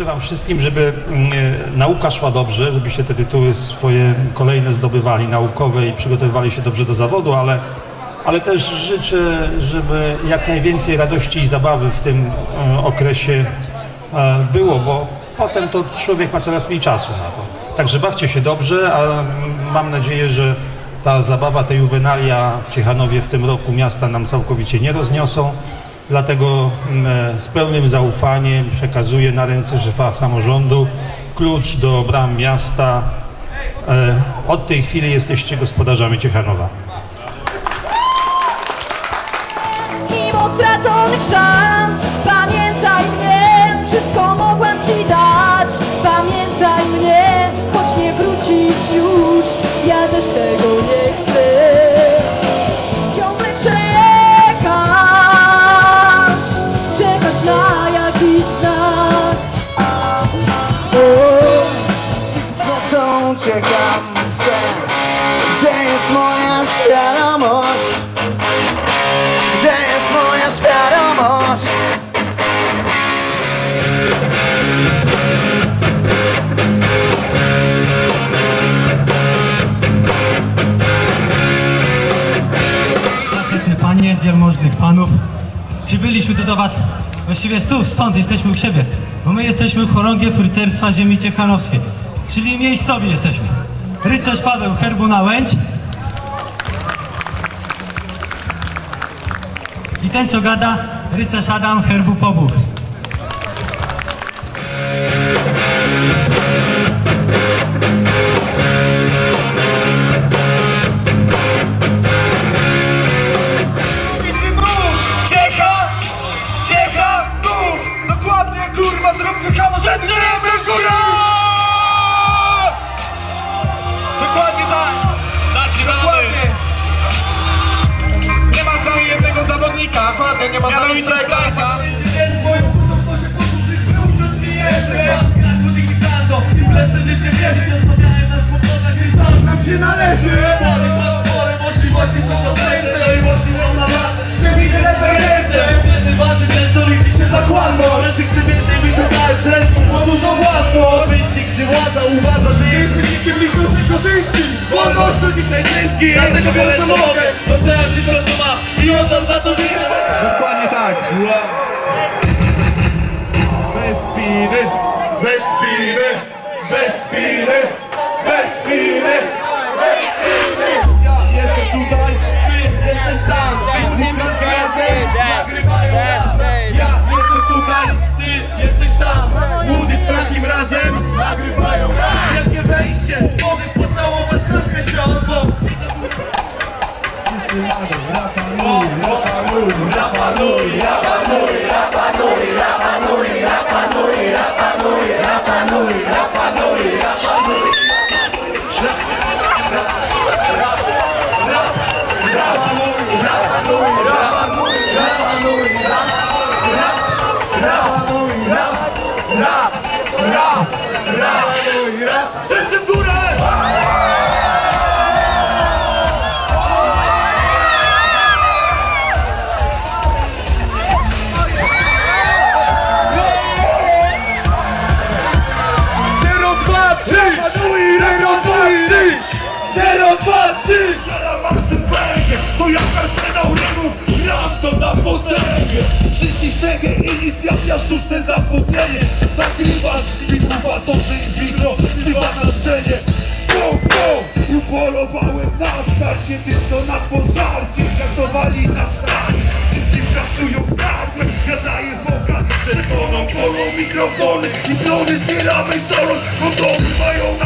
życzę Wam wszystkim, żeby mm, e, nauka szła dobrze, żebyście te tytuły swoje kolejne zdobywali, naukowe i przygotowywali się dobrze do zawodu, ale, ale też życzę, żeby jak najwięcej radości i zabawy w tym e, okresie e, było, bo potem to człowiek ma coraz mniej czasu na to. Także bawcie się dobrze, a mam nadzieję, że ta zabawa, te juwenalia w Ciechanowie w tym roku miasta nam całkowicie nie rozniosą. Dlatego mm, z pełnym zaufaniem przekazuję na ręce szefa samorządu klucz do bram miasta. E, Od tej chwili jesteście gospodarzami Ciechanowa. Wielmożnych panów. Przybyliśmy tu do was, właściwie tu, stąd, jesteśmy u siebie, bo my jesteśmy chorągiew rycerstwa ziemi ciechanowskiej, czyli miejscowi jesteśmy. Rycerz Paweł herbu na łęć i ten co gada, rycerz Adam herbu pobuch. Kawał! Wszyscy razem, góra! Dokładnie tak! Zaczynamy! Nie ma z nami jednego zawodnika, dokładnie, nie ma z nami strajka. Dziś najciężki Dlatego biorę co mogę się to Rapa Nui, Rapa Nui, Rapa Nui, Rapa Nui, Rapa Nui, Rapa Nui, Rapa Nui, Rapa Nui, Rapa Nui. sztucznego Inicjacja, sztuczne zapłodnienie. Nagrywa z bibuwa, to że inwigro Zbywa na scenie. Go, go! Upolowałem na starcie Ty co na pożarcie. Gratowali na stan. Ci z kim pracują kadrę Gadaję wokal Przed moną kolą mikrofony. I plony zbieramy co rok Bo mają